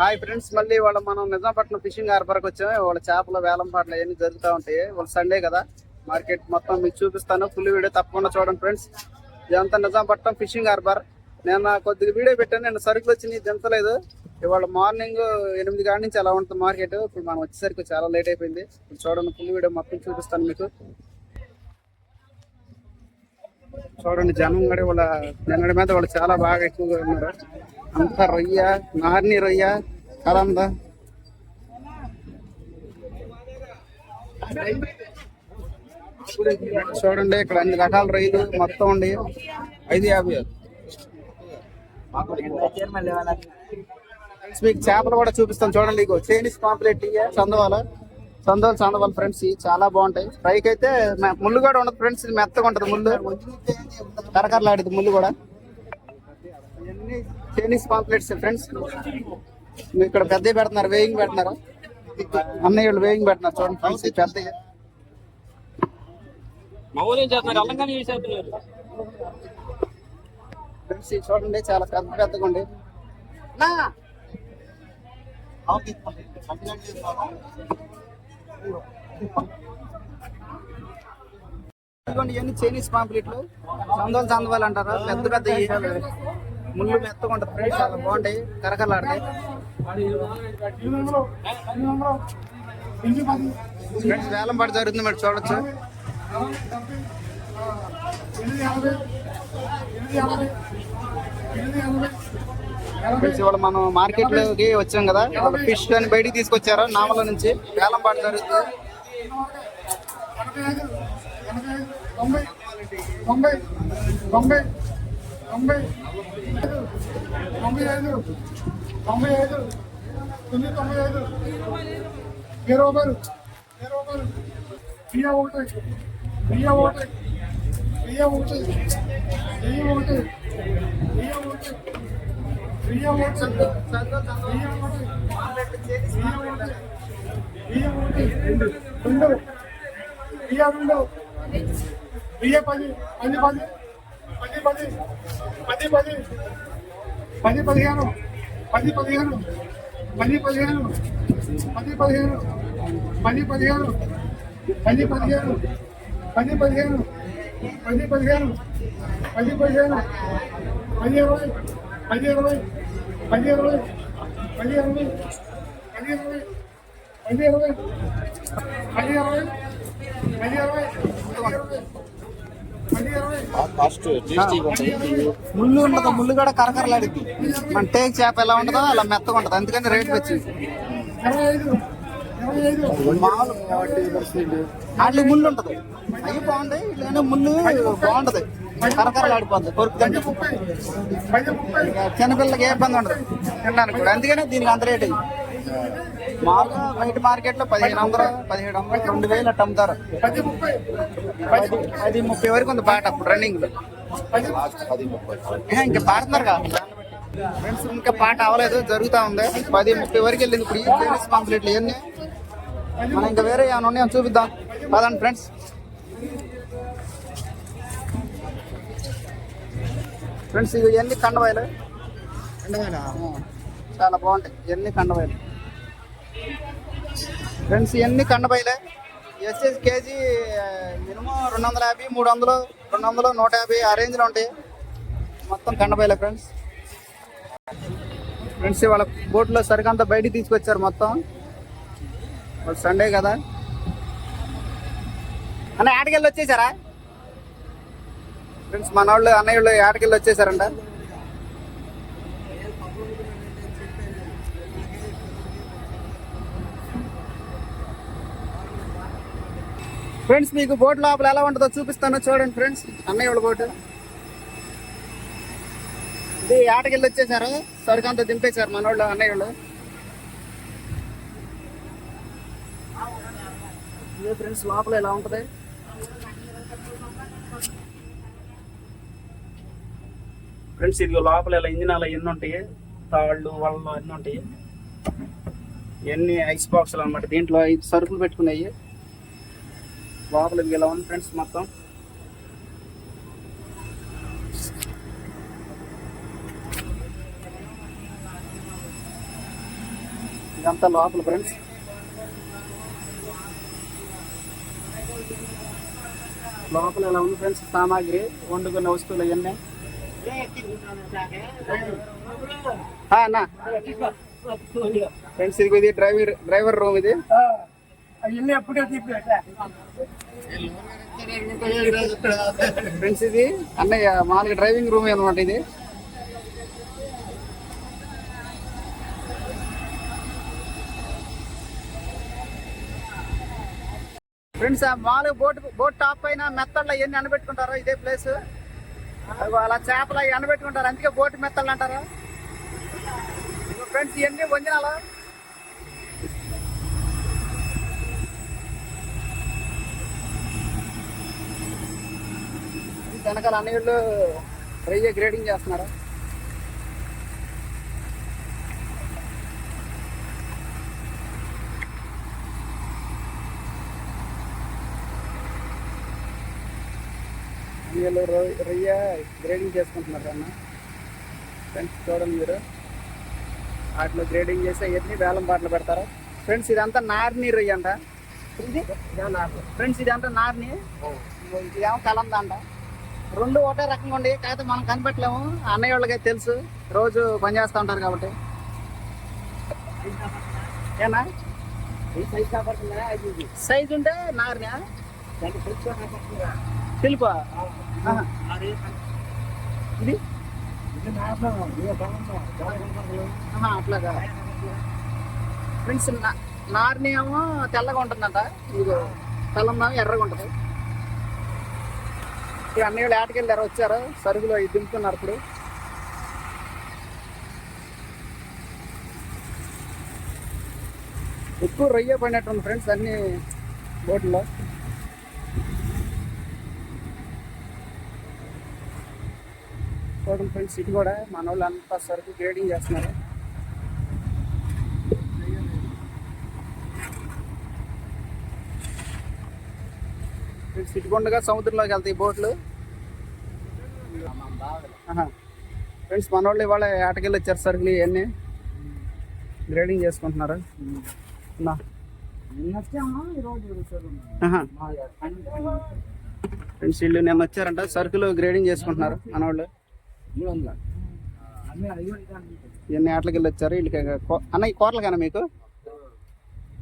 Hi friends మళ్ళీ వాళ్ళ మనం నిజాంపట్నం ఫిషింగ్ హార్బర్కి వచ్చాము. వాళ్ళ చేపల వేలం పాటలు అవన్నీ జరుగుతూ ఉంటాయి. వాళ్ళ సండే కదా. మార్కెట్ మొత్తం మీకు చూపిస్తాను. ఫుల్ వీడియో తప్పకుండా చూడండి ఫ్రెండ్స్. ఇదంతా నిజాంపట్నం ఫిషింగ్ హార్బర్. నేను కొద్దిగా వీడియో పెట్టాను. నేను సరుకులు వచ్చినాయి. దించలేదు. ఇవాళ మార్నింగ్ ఎనిమిది కాడి నుంచి అలా ఉంటుంది మార్కెట్. ఇప్పుడు మనం వచ్చేసరికి చాలా లేట్ అయిపోయింది. ఇప్పుడు చూడండి ఫుల్ వీడియో మొత్తం చూపిస్తాను మీకు. చూడండి జనం కూడా వాళ్ళ నిన్నటి మీద వాళ్ళు చాలా బాగా ఎక్కువగా ఉన్నారు. అంతా రొయ్య నార్ని రొయ్య కలంద చూడండి ఇక్కడ అన్ని రకాల రొయ్యలు మొత్తం ఉండి ఐదు యాభై మీకు చేపలు కూడా చూపిస్తాను. చూడండి ఇగో చైనీస్ పాంప్లెట్ చందవాల. చందవాల చందవాల ఫ్రెండ్స్ ఇవి చాలా బాగుంటాయి. ఫ్రైకి అయితే ముళ్ళు కూడా ఉండదు ఫ్రెండ్స్ ఇది మెత్తగా ఉంటది ముళ్ళు. కరకరలాడేది ముళ్ళు కూడా. Tennis pomfrets friends. ఇక్కడ పెద్ద పెడుతున్నారు వేయింగ్ పెడుతున్నారు. అన్నయ్య వాళ్ళు వేయింగ్ పెడుతున్నారు చూడండి ఫ్రెండ్స్ పెద్ద ఫ్రెండ్స్ చూడండి చాలా పెద్ద పెద్దగా ఉండే ఇవన్నీ చైనీస్ పాంప్లెట్లు. సందోళ సందవాలంటారా పెద్ద పెద్ద ముళ్ళు మెత్తగా ఉంటుంది ఫ్రెండ్స్ చాలా బాగుంటాయి. కరకరలాడతాయి ఫ్రెండ్స్ వేలం పాటు జరుగుతుంది మరి చూడొచ్చు. ఫ్రెండ్స్ ఇవాళ మనం మార్కెట్లోకి వచ్చాం కదా. ఇవాళ ఫిష్ అని బయటికి తీసుకొచ్చారు? నామల నుంచి. వేలం పాటు జరుగుతుంది. తొంభై తొంభై తొంభై తొంభై. తొంభై ఐదు తొంభై ఐదు తొమ్మిది తొంభై ఐదు ఇరవై రూపాయలు ఇరవై రూపాయలు బియ్య ఒకటి బియ్య ఒకటి బియ్య ఒకటి బియ్య ఒకటి బియ్య ఒకటి బియ్య ఒకటి బియ్య ఒకటి బియ్య ఒకటి రెండు రెండు బియ్య రెండు బియ్య పది పది పది పది పది. పది పది. పది పదిహేను. పది పదిహేను. పది పదిహేను. పది పదిహేను. పది పదిహేను. పది పదిహేను. పది పదిహేను. పది పదిహేను. పది పదిహేను. పది ఇరవై. పది ఇరవై. పది ఇరవై. పది ఇరవై. పది ఇరవై. పది ఇరవై. పది ఇరవై. పది ఇరవై. పది ఇరవై. ముళ్ళు ఉండదు ముళ్ళు కూడా కరకరలాడిద్ది మన టేక్ చేప ఎలా ఉంటుందో అలా మెత్తగా ఉంటుంది. అందుకని రేట్ వచ్చింది. వాటికి ముళ్ళు ఉంటది. అవి బాగుంటాయి ఇలానే ముళ్ళు బాగుంటది. కరకరలాడిపోతుంది పది ముప్పై చిన్నపిల్లలకి ఏ ఇబ్బంది ఉండదు. తినడానికి కూడా. అందుకనే దీనికి అంత రేట్ అయ్యి. మామూలుగా బయట మార్కెట్లో పదిహేను వందలు పదిహేడు వందలు రెండు వేలు అట్ట అమ్ముతారు. పది ముప్పై. వరకు ఉంది పాట అప్పుడు రన్నింగ్ ఇంకా పాడుతున్నారు కదా. ఫ్రెండ్స్ ఇంకా పాట అవ్వలేదు జరుగుతా ఉంది. పది ముప్పై వరకు వెళ్ళింది ఇప్పుడు ఈ టెన్నిస్ కంప్లీట్లు ఇవన్నీ మనం ఇంకా వేరే ఏమైనా ఉన్నాయో చూపిద్దాం. పదండి ఫ్రెండ్స్ ఫ్రెండ్స్ ఇవి ఇవన్నీ కండవాయలు? చాలా బాగుంటాయి. ఇవన్నీ కండవాయలు? ఫ్రెండ్స్ ఇవన్నీ కండబాయిలే ఎస్ఎస్ కేజీ మినిమం రెండు వందల యాభై మూడు వందలు రెండు వందలు నూట యాభై ఆ రేంజ్లో ఉంటాయి. మొత్తం కండబయలే ఫ్రెండ్స్. ఫ్రెండ్స్ వాళ్ళ బోట్లో సరికంతా బయటికి తీసుకొచ్చారు మొత్తం. వాళ్ళు సండే కదా. అన్న ఆటకెళ్ళి వచ్చేసారా? ఫ్రెండ్స్ మన వాళ్ళు అన్నయ్య వాళ్ళు వచ్చేసారంట. ఫ్రెండ్స్ మీకు బోట్ లోపల ఎలా ఉంటుందో చూపిస్తాను. చూడండి ఫ్రెండ్స్ అన్నయ్య వాళ్ళ బోటు ఇది ఆటకెళ్ళి వచ్చేసారు. సరుకంతా దింపేశారు మనోళ్ళు వాళ్ళు అన్నయ్య వాళ్ళు. ఇదే ఫ్రెండ్స్ లోపల ఎలా ఉంటుంది? ఫ్రెండ్స్ ఇది లోపల ఇలా ఇంజనాలు ఎన్ని ఉంటాయి? తాళ్ళు వాళ్ళు అన్ని ఉంటాయి. ఎన్ని ఐస్ బాక్సులు అన్నమాట. దీంట్లో ఐదు సరుకులు పెట్టుకున్నాయి. లోపల ఇది ఇలా ఉంది ఫ్రెండ్స్ మొత్తం. ఇదంతా లోపల ఫ్రెండ్స్. లోపల ఎలా ఉంది ఫ్రెండ్స్? సామాగ్రి వండుకున్న వస్తువులు ఇవన్నీ. అన్న ఫ్రెండ్స్ ఇది ఇది డ్రైవర్ డ్రైవర్ రూమ్ ఇది. ఇల్లు ఎప్పుడే ఫ్రెండ్స్ ఇది? అన్నయ్య మాకు డ్రైవింగ్ రూమ్ అనమాట ఇది. ఫ్రెండ్స్ మాలు బోట్ బోట్ టాప్ పైన మెత్తళ్ళు అవన్నీ అనబెట్టుకుంటారు ఇదే ప్లేస్ అలా చేపలు అవి అనబెట్టుకుంటారు అందుకే బోట్ మెత్తళ్ళు అంటారు. ఫ్రెండ్స్ ఇవన్నీ వంజనాలు? వెనకాల అన్నిళ్ళు రయ్య గ్రేడింగ్ చేస్తున్నారు. వీళ్ళు రొయ్య గ్రేడింగ్ చేసుకుంటున్నారు అన్న. ఫ్రెండ్స్ చూడండి మీరు. వాటిలో గ్రేడింగ్ చేసి అవన్నీ వేలం పాటలు పెడతారు. ఫ్రెండ్స్ ఇదంతా నార్ని రొయ్య అంట. ఫ్రెండ్స్ ఇదంతా నార్ని ఇదేమో కలందా అంట. రెండు ఒకటే రకంగా ఉండి కాకపోతే మనం కనిపెట్టలేము. అన్నయ్య వాళ్ళకి తెలుసు. రోజు పని చేస్తూ ఉంటారు కాబట్టి. ఏనా? సైజ్ ఉంటే నారినా? తెలుపా. ఇది? అట్లాగా. ఫ్రెండ్స్ నారిని ఏమో తెల్లగా ఉంటుందంట. ఇది తెల్లం ఎర్రగా ఉంటుంది. ఈ అన్నయ్య వాళ్ళు ఆటకెళ్ళారు వచ్చారు. సరుకులు అవి దింపుతున్నారు ఇప్పుడు. ఎక్కువ రొయ్య పడినట్టుంది ఫ్రెండ్స్ అన్ని బోట్లో చూడండి ఫ్రెండ్స్ ఇది కూడా మన వాళ్ళు అంతా సరుకు గ్రేడింగ్ చేస్తున్నారు. ఫ్రెండ్స్ సముద్రంలోకి వెళ్తాయి బోట్లు. ఫ్రెండ్స్ మన వాళ్ళు ఇవాళ ఆటకెళ్ళి వచ్చారు సరుకులు ఇవన్నీ. గ్రేడింగ్ చేసుకుంటున్నారు. ఫ్రెండ్స్ వీళ్ళు నిన్న వచ్చారంట. సరుకులు గ్రేడింగ్ చేసుకుంటున్నారు మన వాళ్ళు ఇవన్నీ ఆటలకి వచ్చారు వీళ్ళకి అన్న ఈ కోరలుగానా మీకు?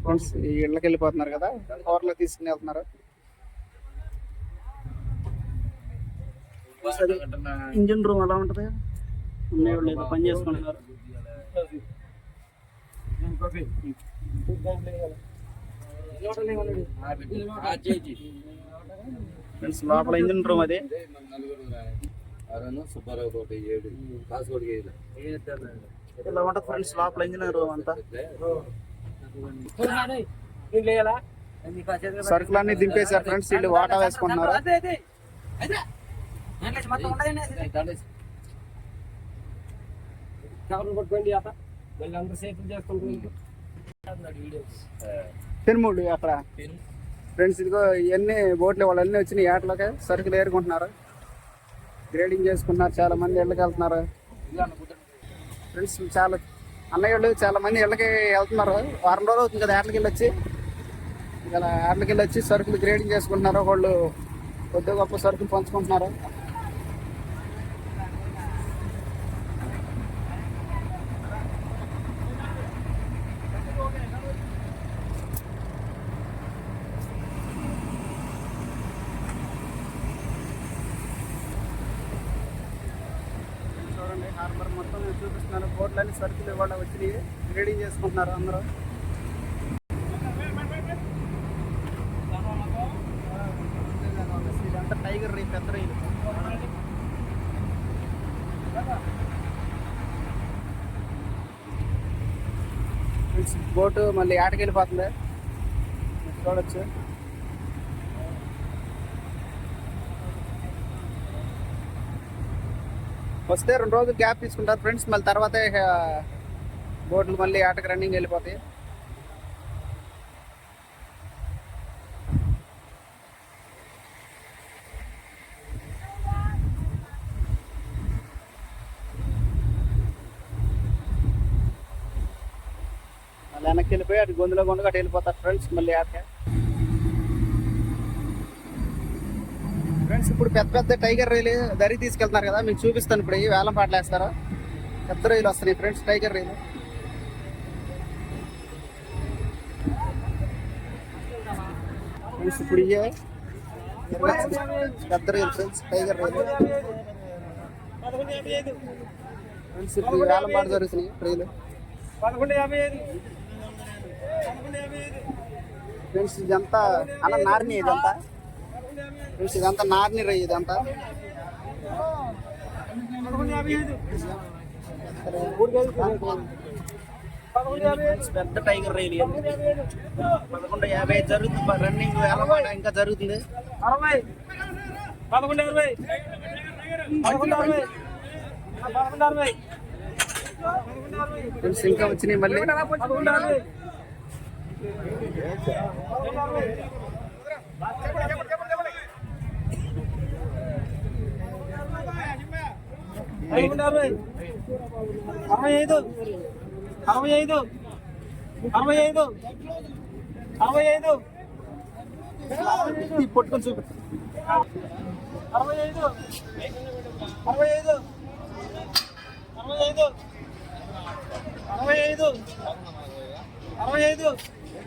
ఫ్రెండ్స్ ఈ ఇళ్ళకి వెళ్ళిపోతున్నారు కదా. కూరలు తీసుకుని వెళ్తున్నారు. ఇంజిన్ రూమ్ ఎలా ఉంటది? ఉన్నాయి ఏదో పని చేసుకుంటున్నారు ఫ్రెండ్స్ లోపల ఇంజిన్ రూమ్ అది. సుబ్బారావు తోటి ఏడు కాసుకోడికి ఇలా ఉంటుంది ఫ్రెండ్స్ లోపల ఇంజిన్ రూమ్ అంతా? సరుకులన్నీ దింపేశారు ఫ్రెండ్స్ వీళ్ళు వాటా వేసుకుంటున్నారు? పట్టుకోండి అత మళ్ళీ అందరూ సేఫ్ చేసుకుంటూ తిరుమూడు అక్కడ. ఫ్రెండ్స్ ఇదిగో ఇవన్నీ బోట్లు వాళ్ళన్నీ వచ్చినాయి. ఏటలోకి సరుకులు ఏరుకుంటున్నారు. గ్రేడింగ్ చేసుకుంటున్నారు. చాలా మంది ఇళ్ళకి వెళ్తున్నారు. ఫ్రెండ్స్ చాలా అన్నయ్య వాళ్ళు చాలా మంది ఇళ్ళకి వెళ్తున్నారు. వారం రోజులు అవుతుంది కదా ఏటలకి వెళ్ళి వచ్చి. ఇలా ఏటలకి వెళ్ళి వచ్చి సరుకులు గ్రేడింగ్ చేసుకుంటున్నారు. వాళ్ళు కొద్దిగా గొప్ప సరుకులు పంచుకుంటున్నారు చూడండి హార్బర్ మొత్తం నేను చూపిస్తున్నాను బోట్లన్నీ సరుకులు ఇవాళ వచ్చినాయి గ్రేడింగ్ చేసుకుంటున్నారు అందరూ. ఇదంతా టైగర్ రీ పెద్ద రైలు బోటు మళ్ళీ ఆటకి వెళ్ళిపోతుంది. చూడొచ్చు. వస్తే రెండు రోజులు గ్యాప్ తీసుకుంటారు ఫ్రెండ్స్ మళ్ళీ తర్వాత ఇక బోట్లు మళ్ళీ ఆటకి రన్నింగ్ వెళ్ళిపోతాయి అలా వెనక్కి వెళ్ళిపోయి అటు గొంతులో గొంతుగా అటు వెళ్ళిపోతారు ఫ్రెండ్స్ మళ్ళీ ఆటకే. ఫ్రెండ్స్ ఇప్పుడు పెద్ద పెద్ద టైగర్ రైలు దరి తీసుకెళ్తున్నారు కదా మీకు చూపిస్తాను ఇప్పుడు ఈ వేలం పాటలు పెద్ద రైలు వస్తున్నాయి ఫ్రెండ్స్ టైగర్ రైలు. ఫ్రెండ్స్ ఇప్పుడు ఇయ్యే పెద్ద రైలు ఫ్రెండ్స్ టైగర్ రైలు. ఫ్రెండ్స్ ఇప్పుడు వేలం పాట జరుగుతున్నాయి రైలు. ఫ్రెండ్స్ ఇదంతా అలా నారిని ఇదంతా. ఫ్రెండ్స్ ఇదంతా నారిని రై ఇదంతా. పెద్ద టైగర్ రైలు. పదకొండు యాభై ఐదు జరుగుతుంది రన్నింగ్ వేలపాట ఇంకా జరుగుతుంది. అరవై పదకొండు అరవై పదకొండు అరవై పదకొండు అరవై పదకొండు అరవై ఫ్రెండ్స్ ఇంకా వచ్చినాయి మళ్ళీ. పదకొండు అరవై పదకొండు అరవై ఐదు అరవై ఐదు అరవై ఐదు అరవై ఐదు ఈ పట్టుకొని చూపి అరవై ఐదు అరవై ఐదు అరవై ఐదు అరవై ఐదు అరవై ఐదు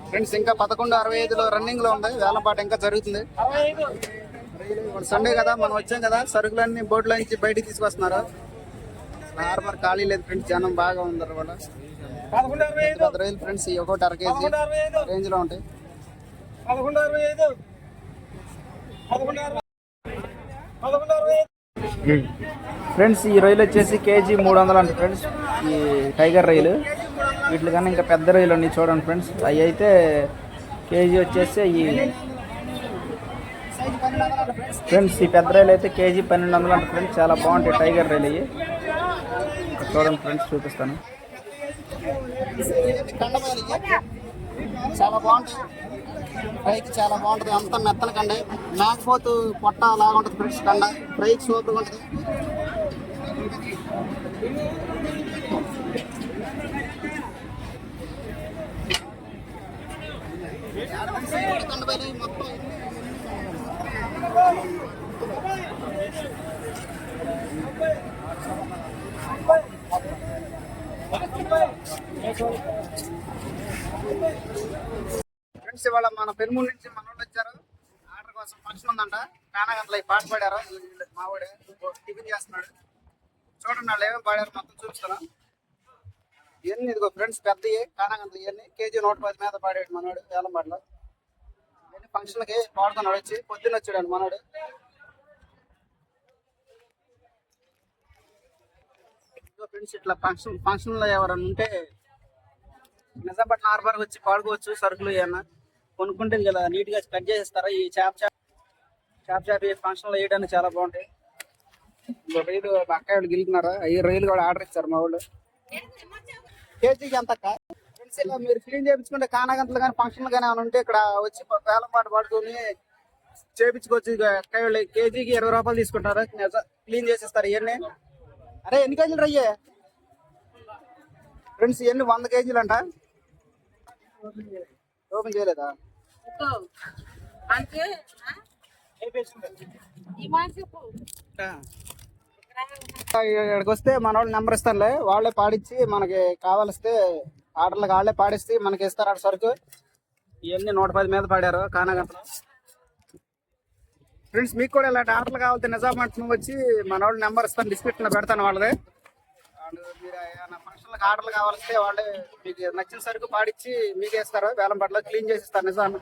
ఫ్రెండ్స్ ఇంకా పదకొండు అరవై ఐదులో రన్నింగ్లో ఉంది. వేలంపాట ఇంకా జరుగుతుంది. సండే కదా మనం వచ్చాం కదా. సరుకులన్నీ బోట్లో నుంచి బయటికి తీసుకొస్తున్నారు? హార్బర్ ఖాళీ లేదు ఫ్రెండ్స్ జనం బాగా ఉన్నారు రైలు ఫ్రెండ్స్ ఈ ఒకటి అర కేజీ రేంజ్లో ఉంటాయి. ఫ్రెండ్స్ ఈ రైలు వచ్చేసి కేజీ మూడు వందలు అంట ఫ్రెండ్స్ ఈ టైగర్ రైలు. వీటి కన్నా ఇంకా పెద్ద రైలు ఉన్నాయి చూడండి ఫ్రెండ్స్. అవి అయితే కేజీ వచ్చేసి ఈ ఫ్రెండ్స్ ఈ పెద్ద రైలు అయితే కేజీ పన్నెండు వందలు అంట ఫ్రెండ్స్. చాలా బాగుంటాయి టైగర్ రైలు చూడండి ఫ్రెండ్స్ చూపిస్తాను. చాలా బాగుంటుంది ఫ్రైకి చాలా బాగుంటుంది. అంత మెత్తన కండ. మేకపోతు పొట్ట లాగా ఉంటుంది ఫ్రెండ్స్ కండ. ఫ్రైకి సూపర్గా ఉంటుంది. మొత్తం ఫ్రెండ్స్ ఇవాళ మన పెరుమూరు నుంచి మనోళ్ళు వచ్చారు. ఆర్డర్ కోసం ఫంక్షన్ ఉందంట. కానాగంతలో ఈ పాట పాడారు. మావాడే టిఫిన్ చేస్తున్నాడు. చూడండి వాళ్ళు ఏమేమి పాడారు మొత్తం చూపిస్తాను. ఇవన్నీ ఇదిగో ఫ్రెండ్స్ పెద్దవి కానాగంతలు ఇవన్నీ. కేజీ నూట పది మీద పాడాడు మనోడు వేలంపాటలో. ఇవన్నీ ఫంక్షన్లకి పాడుతున్నాడు వచ్చి పొద్దున్న వచ్చాడు మనోడు. ఫ్రెండ్స్ ఇట్లా ఫంక్షన్ ఫంక్షన్లో ఎవరైనా ఉంటే నిజాంపట్నం హార్బర్ వచ్చి పాడుకోవచ్చు సరుకులు ఏమన్నా కొనుక్కుంటే కదా నీట్గా కట్ చేసేస్తారా? ఈ చేప చేప చేప చేప ఈ ఫంక్షన్లో వేయడానికి చాలా బాగుంటాయి. ఇంకో రైలు అక్క వాళ్ళు గెలుతున్నారా ఈ రైలు కూడా ఆర్డర్ ఇచ్చారు మా వాళ్ళు. కేజీకి ఎంత ఫ్రెండ్స్ ఇలా మీరు క్లీన్ చేయించుకుంటే కానాగంటలు కానీ ఫంక్షన్లు కానీ ఏమైనా ఉంటే ఇక్కడ వచ్చి వేలం పాటు పాడుకొని చేపించుకోవచ్చు ఇక వాళ్ళు కేజీకి ఇరవై రూపాయలు తీసుకుంటారు? క్లీన్ చేసేస్తారు ఇవన్నీ. అరే ఎన్ని కేజీలు రయ్యే? ఫ్రెండ్స్ ఇవన్నీ వంద కేజీలు అంట. ఓపెన్ చేయలేదా? అంటే ఇక్కడికి వస్తే మన వాళ్ళు నెంబర్ ఇస్తానులే. వాళ్ళే పాడించి మనకి కావాలిస్తే ఆర్డర్లకు వాళ్ళే పాడిస్తే మనకి ఇస్తారు అటు సరుకు. ఇవన్నీ నూట పది మీద పాడారు. కానగంటలో. ఫ్రెండ్స్ మీకు కూడా ఇలాంటి ఆర్డర్లు కావాలంటే నిజామాబాద్ వచ్చి మన వాళ్ళు నెంబర్ ఇస్తాను డిస్క్రిప్షన్ పెడతాను వాళ్ళది. వాళ్ళు మీరు ఏమైనా ఫంక్షన్లకు ఆటలు కావాలిస్తే వాళ్ళే మీకు నచ్చిన సరుకు పాడిచ్చి మీకు ఇస్తారు వేలం పట్ల క్లీన్ చేసి ఇస్తారు నిజాం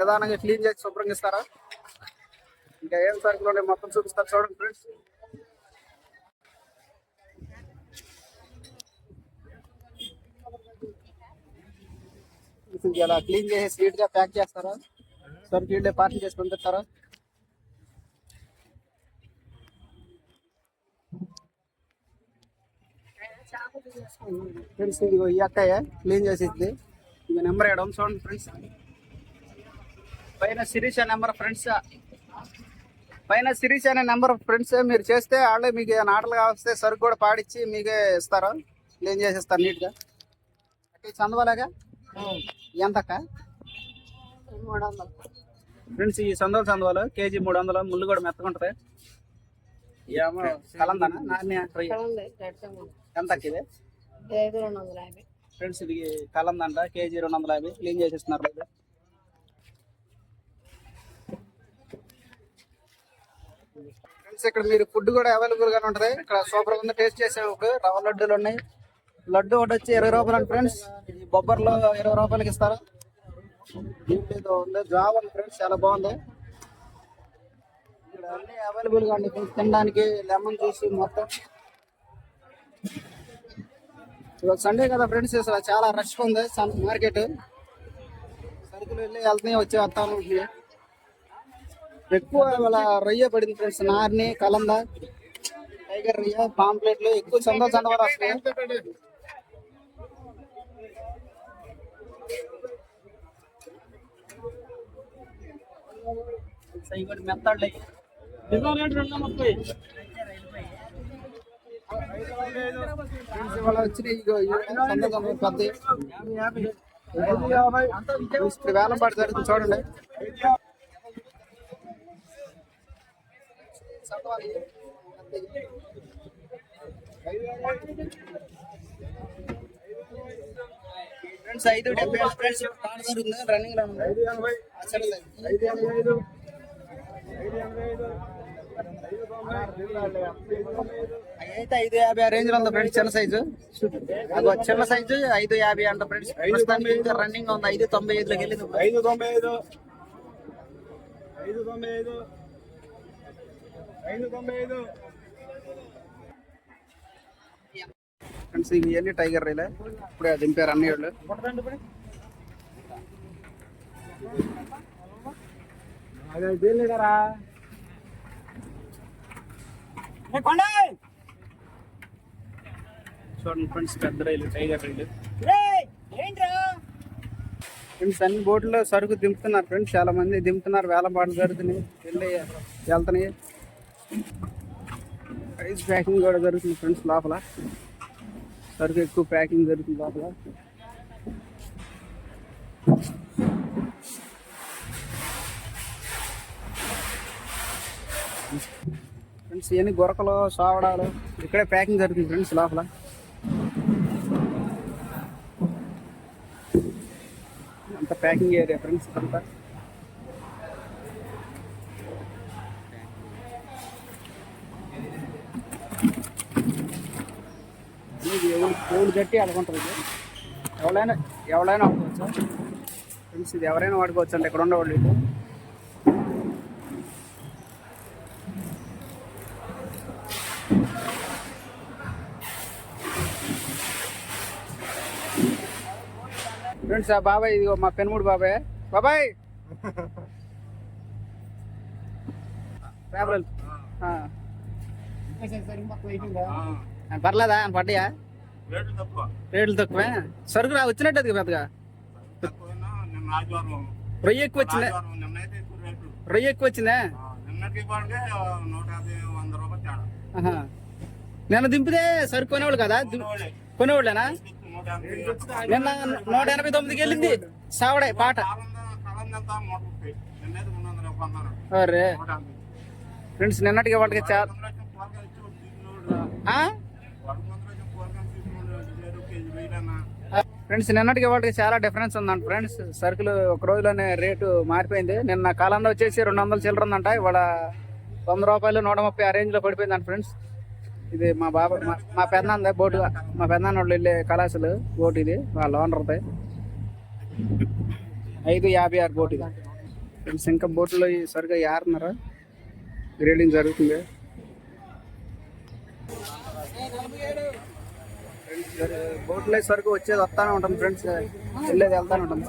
నిదానంగా క్లీన్ చేసి శుభ్రంగా ఇస్తారా? ఇంకా ఏం సరుకులు ఉన్నాయి? మొత్తం చూపిస్తారు చూడండి ఫ్రెండ్స్. ఇలా క్లీన్ చేసి నీట్గా ప్యాక్ చేస్తారా? సరుకు వీళ్ళే పార్టీ చేసి పంపిస్తారా ఫ్రెండ్స్ ఇదిగో ఈ అక్కయ్య క్లీన్ చేసి ఇద్ది ఇక నెంబర్ ఏడు చూడండి ఫ్రెండ్స్. పైన శిరీష్ నెంబర్ ఫ్రెండ్స్. పైన శిరీష్ అనే నెంబర్ ఫ్రెండ్స్ మీరు చేస్తే వాళ్ళే మీకు ఏమైనా ఆటలు కావస్తే సరుకు కూడా పాడిచ్చి మీకే ఇస్తారు? క్లీన్ చేసేస్తారు నీట్గా. అంటే చందవలేగా ఎంత అక్క? మూడు వందలు ఫ్రెండ్స్ ఈ సందోల సందోలు కేజీ మూడు వందలు ముళ్ళు కూడా ఏమో కలందనా? నాణ్య? సంగం ఎంత ఇది? రెండు వందల యాభై ఫ్రెండ్స్ ఇది కలందంట. కేజీ రెండు వందల యాభై. క్లీన్ చేసేస్తున్నారు ఇది ఫ్రెండ్స్ ఇక్కడ మీరు ఫుడ్ కూడా అవైలబుల్ గానే ఉంటది. ఇక్కడ సూపర్ ఉంది. టేస్ట్ చేసే ఇప్పుడు రవ్వ లడ్డూలు ఉన్నాయి. లడ్డు ఒకటి వచ్చి ఇరవై రూపాయలు అండి ఫ్రెండ్స్. ఈ బొబ్బర్లో ఇరవై రూపాయలకి ఇస్తారు? దీంట్లో ఉంది. జాబ్ ఉంది ఫ్రెండ్స్ చాలా బాగుంది. ఇక్కడ అన్ని అవైలబుల్గా ఫ్రెండ్స్ తినడానికి లెమన్ జ్యూస్ మొత్తం. ఇవాళ సండే కదా ఫ్రెండ్స్ అసలు చాలా రష్ ఉంది. సన్ మార్కెట్ సరుకులు వెళ్ళి వెళ్తున్నాయి వచ్చి వస్తాను ఎక్కువ ఇవాళ రొయ్య పడింది ఫ్రెండ్స్ నార్ని కలంద టైగర్ రొయ్య పాంప్లెట్లు ఎక్కువ చందా వస్తాయి సైగొడి మెత్తాళ్ళు అయ్యి. ఫ్రెండ్స్ ఇవాళ వచ్చిన ఇగో ఈ చందా చందవారు పెద్ద ఇప్పుడు వేలం పాటు జరుగుతుంది చూడండి ఫ్రెండ్స్ ఐదు డెబ్బై ఫ్రెండ్స్ జరుగుతుంది రన్నింగ్లో అసలు అయితే ఐదు యాభై ఆ రేంజ్లో ఉంది ఫ్రెండ్స్ చిన్న సైజు అదో చిన్న సైజు ఐదు యాభై అంట ఫ్రెండ్స్ ప్రస్తుతానికి ఇంకా రన్నింగ్ ఉంది. ఐదు తొంభై ఐదులోకి వెళ్ళింది ఇప్పుడు. ఐదు తొంభై ఐదు. ఐదు తొంభై ఐదు. ఐదు తొంభై ఐదు. ఫ్రెండ్స్ ఇవన్నీ టైగర్ రైలే. ఇప్పుడే దింపారు అన్ని వాళ్ళు అదే తెలియదరా చూడండి ఫ్రెండ్స్ పెద్ద రైలు టైగర్ రైలు ఫ్రెండ్స్ అన్ని బోట్లో సరుకు దింపుతున్నారు ఫ్రెండ్స్ చాలా మంది దింపుతున్నారు వేలం పాటలు జరుగుతున్నాయి. వెళ్ళి వెళ్తున్నాయి. ఐస్ ప్యాకింగ్ కూడా జరుగుతుంది ఫ్రెండ్స్ లోపల. సరుకు ఎక్కువ ప్యాకింగ్ జరుగుతుంది లోపల. ఫ్రెండ్స్ ఇవన్నీ గొరకలు సావడాలు ఇక్కడే ప్యాకింగ్ జరుగుతుంది ఫ్రెండ్స్ లోపల అంత ప్యాకింగ్ ఏరియా ఫ్రెండ్స్ అంతా ఇది ఎవరు కట్టి అలాగుంటుంది ఇది ఎవరైనా ఎవరైనా వాడుకోవచ్చు ఫ్రెండ్స్ ఇది ఎవరైనా వాడుకోవచ్చు అంటే ఇక్కడ ఉండేవాళ్ళు ఫ్రెండ్స్ ఆ బాబాయ్ ఇది మా పెనుముడు బాబాయ్ బాబాయ్ పేపర్ పర్లేదా ఆయన పడ్డాయా రేట్లు తక్కువ రేట్లు తక్కువే సరుకు రా వచ్చినట్టు అది పెద్దగా తక్కువైనా నిన్న ఆదివారం రొయ్య ఎక్కువ వచ్చిందా ఆదివారం నిన్నైతే ఎక్కువ రేట్లు రొయ్య ఎక్కువ వచ్చిందా ఆ, నిన్నటికి పాటికే నూట యాభై వంద రూపాయలు తేడా ఆహా. నిన్న దింపితే సరుకు కొనేవాళ్ళు కదా దిం- కొనేవాళ్ళే. కొనేవాళ్ళేనా నూట యాభై నిన్న నూట ఎనభై తొమ్మిదికి వెళ్ళింది. సావడే పాట. అరే. ఫ్రెండ్స్ నిన్నటికి వాటికి చాలా ఫ్రెండ్స్ నిన్నటికి వాటికి చాలా డిఫరెన్స్ ఉందంట ఫ్రెండ్స్. సరుకులు ఒక రోజులోనే రేటు మారిపోయింది. నిన్న కాలంలో వచ్చేసి రెండు వందల చిల్లర ఉందంట. ఇవాళ వంద రూపాయలు నూట ముప్పై ఆ రేంజ్లో పడిపోయిందంట ఫ్రెండ్స్. ఇది మా బాబా మా- మా పెద్దనాన్న బోటు మా పెద్దనాన్న వాళ్ళు వెళ్ళే కళాశాలు బోట్ ఇది వాళ్ళ ఓనర్ది ఐదు యాభై ఆరు బోట్ ఇది. ఫ్రెండ్స్ ఇంకా బోట్లో సరిగ్గా యారున్నారా? గ్రేడింగ్ జరుగుతుంది? బోట్లో సరుకు వచ్చేది వస్తానే ఉంటుంది ఫ్రెండ్స్. వెళ్ళేది వెళ్తానే ఉంటుంది.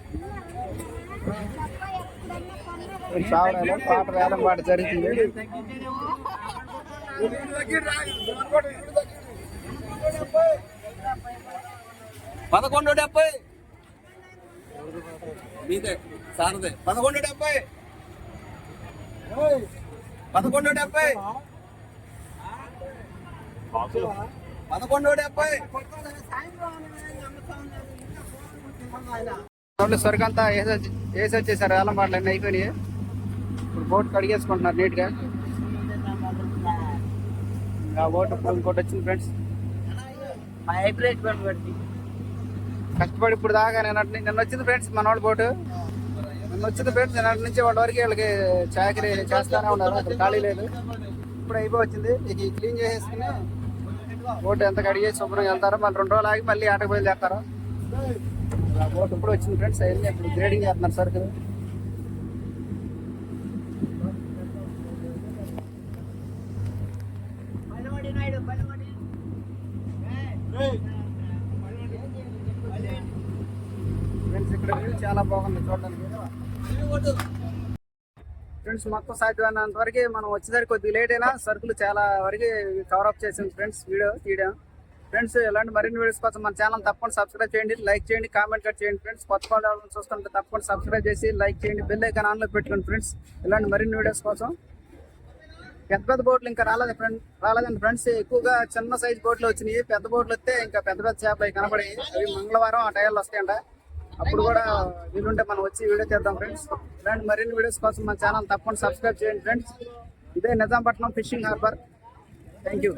సావరాలు పాట వేలం పాట జరుగుతుంది. పదకొండు డెబ్బై మీదే సారదే. పదకొండు డెబ్బై పదకొండు డెబ్బై పదకొండు డెబ్బై వాళ్ళు సరుకంతా వేసి వేసి వచ్చేసారు వేలం పాటలు అన్నీ అయిపోయినాయి. ఇప్పుడు బోట్ కడిగేసుకుంటున్నారు నీట్గా. ఇంకా బోట్ ఇంకోటి వచ్చింది ఫ్రెండ్స్. కష్టపడి ఇప్పుడు దాకా నేను నిన్న వచ్చింది ఫ్రెండ్స్ మన బోటు. నిన్న వచ్చింది ఫ్రెండ్స్. నిన్న నుంచి వాళ్ళ వరకు వీళ్ళకి చాకరీ చేస్తానే ఉన్నారు. అక్కడ ఖాళీ లేదు. ఇప్పుడు అయిపోయి వచ్చింది ఇది క్లీన్ చేసేసుకుని బోట్ ఎంత కడిగేసి శుభ్రంగా వెళ్తారో మళ్ళీ రెండు రోజులు ఆగి మళ్ళీ ఆటకు బయలుదేరతారు. బోట్ ఇప్పుడు వచ్చింది ఫ్రెండ్స్ అవన్నీ ఇప్పుడు గ్రేడింగ్ చేస్తున్నారు సరుకులు ఫ్రెండ్స్ ఇక్కడ వ్యూ చాలా బాగుంది చూడడానికి. ఫ్రెండ్స్ మొత్తం సాధ్యమైనంత వరకు మనం వచ్చేసరికి కొద్దిగా లేట్ అయినా సరుకులు చాలా వరకు కవర్ అప్ చేసాం ఫ్రెండ్స్ వీడియో తీయడం. ఫ్రెండ్స్ ఇలాంటి మరిన్ని వీడియోస్ కోసం మన ఛానల్ తప్పకుండా సబ్స్క్రైబ్ చేయండి. లైక్ చేయండి కామెంట్ కట్ చేయండి ఫ్రెండ్స్. కొత్త వాళ్ళు చూస్తుంటే తప్పకుండా సబ్స్క్రైబ్ చేసి లైక్ చేయండి. బెల్ ఐకాన్ ఆన్లో పెట్టుకోండి ఫ్రెండ్స్. ఇలాంటి మరిన్ని వీడియోస్ కోసం పెద్ద పెద్ద బోట్లు ఇంకా రాలేదు ఫ్రెండ్ రాలేదండి ఫ్రెండ్స్. ఎక్కువగా చిన్న సైజ్ బోట్లు వచ్చినాయి. పెద్ద బోట్లు వస్తే ఇంకా పెద్ద పెద్ద చేపలు అవి కనపడాయి అవి మంగళవారం ఆ టైంలో వస్తాయంట. అప్పుడు కూడా వీలుంటే మనం వచ్చి వీడియో చేద్దాం ఫ్రెండ్స్. ఇలాంటి మరిన్ని వీడియోస్ కోసం మన ఛానల్ తప్పకుండా సబ్స్క్రైబ్ చేయండి ఫ్రెండ్స్. ఇదే Nizampatnam fishing harbour. Thank you